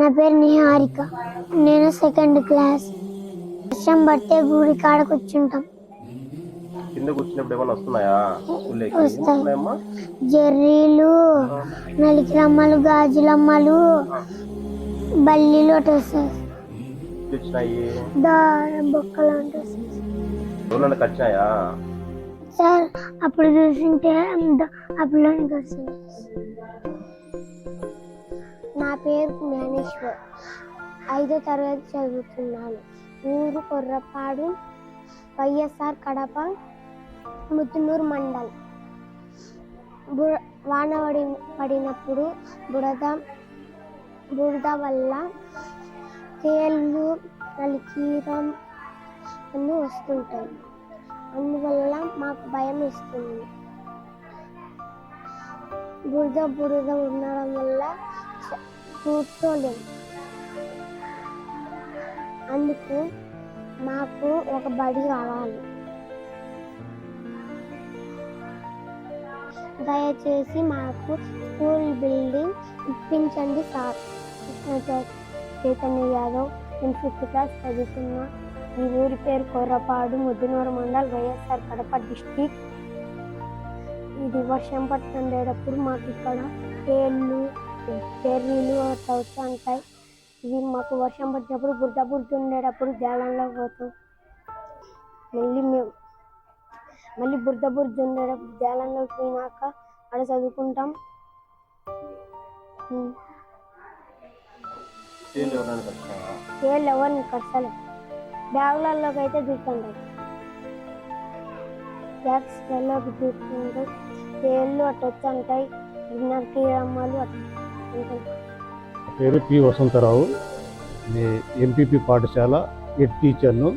నా పేరు నిహారిక. నేను సెకండ్ క్లాస్ వర్షం పడితే గుడి కాడ కూర్చుంటాం. కింద జర్రీలు నలికిలమ్మలు గాజులమ్మలు బల్లీలు ఒకటి వస్తాయి వచ్చినాయి దారం బొక్కలు అంటే. ఎవరన్నా సార్ అప్పుడు చూసింటే అప్పుడు వచ్చింది నా పేరు జ్ఞానేశ్వర్. ఐదో తరగతి చదువుతున్నాను. ఊరు కొర్రపాడు వైఎస్ఆర్ కడప ముత్తునూరు మండల్. వాన పడి పడినప్పుడు బురద బురద వల్ల తేళ్ళు నలికీరం అన్నీ వస్తుంటాయి. అందువల్ల మాకు భయం ఇస్తుంది బురద బురద ఉండడం వల్ల కూర్చోలేము. అందుకు మాకు ఒక బడి కావాలి. దయచేసి మాకు స్కూల్ బిల్డింగ్ ఇప్పించండి సార్. చైతన్య యాదవ్ నేను ఫిఫ్త్ క్లాస్ చదువుతున్నా ఈ ఊరి పేరు కొర్రపాడు ముద్దునూరు మండల్ వైఎస్ఆర్ కడప డిస్టిక్ ఇది వర్షం పడుతుండేటప్పుడు మాకు ఇక్కడ తేళ్ళు చెర్రీలు అట్లా ఉంటాయి. ఇవి మాకు వర్షం పడినప్పుడు బురద బురద ఉండేటప్పుడు జాలంలో పోతాం. మళ్ళీ మేము మళ్ళీ బురద బురద జాలంలోకి పోయినాక అక్కడ చదువుకుంటాం. ఎవరైనా కట్టలే బ్యాగులలోకి అయితే దూకుంటాయి బ్యాగ్స్లలోకి దూకుంటాయి తేళ్ళు అట్లా వచ్చి ఉంటాయి అట్లా ఉంటాయి పేరు పి వసంతరావు. ఎంపీపీ పాఠశాల హెడ్ టీచర్ను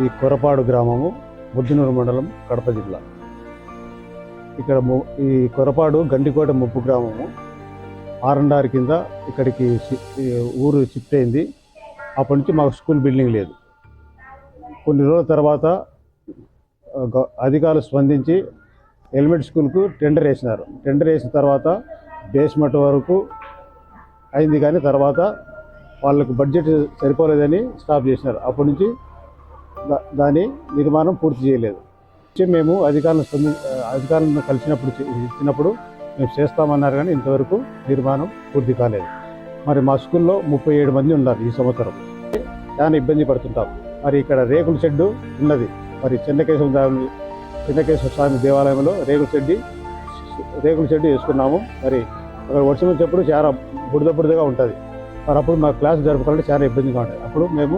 ఈ కొరపాడు గ్రామము ముద్దునూరు మండలం కడప జిల్లా. ఇక్కడ ము- ఈ కొరపాడు గండికోట ముప్పు గ్రామము ఆరండారి కింద ఇక్కడికి ఊరు షిఫ్ట్ అయింది. అప్పటి నుంచి మాకు స్కూల్ బిల్డింగ్ లేదు. కొన్ని రోజుల తర్వాత గ- అధికారులు స్పందించి ఎలిమెంట్ స్కూల్కు టెండర్ వేసినారు. టెండర్ వేసిన తర్వాత బేస్మెంట్ వరకు అయింది కానీ తర్వాత వాళ్ళకు బడ్జెట్ సరిపోలేదని స్టాప్ చేసినారు. అప్పటి నుంచి దాని నిర్మాణం పూర్తి చేయలేదు. వచ్చి మేము అధికారులను స్పంది అధికారులను కలిసినప్పుడు ఇచ్చినప్పుడు మేము చేస్తామన్నారు కానీ ఇంతవరకు నిర్మాణం పూర్తి కాలేదు. మరి మా స్కూల్లో ముప్పై ఏడు మంది ఉన్నారు ఈ సంవత్సరం. చాలా ఇబ్బంది పడుతుంటాం. మరి ఇక్కడ రేకుల షెడ్డు ఉన్నది. మరి చిన్నకేశ్వర స్వామి చెన్నకేశ్వర స్వామి దేవాలయంలో రేకుల షెడ్డి రేకుల షెడ్డు వేసుకున్నాము. మరి అక్కడ వర్షం వచ్చేప్పుడు చాలా బుడిద బుడిదగా ఉంటుంది. మరి అప్పుడు మా క్లాస్ జరుపుకోవాలంటే చాలా ఇబ్బందిగా ఉంటుంది. అప్పుడు మేము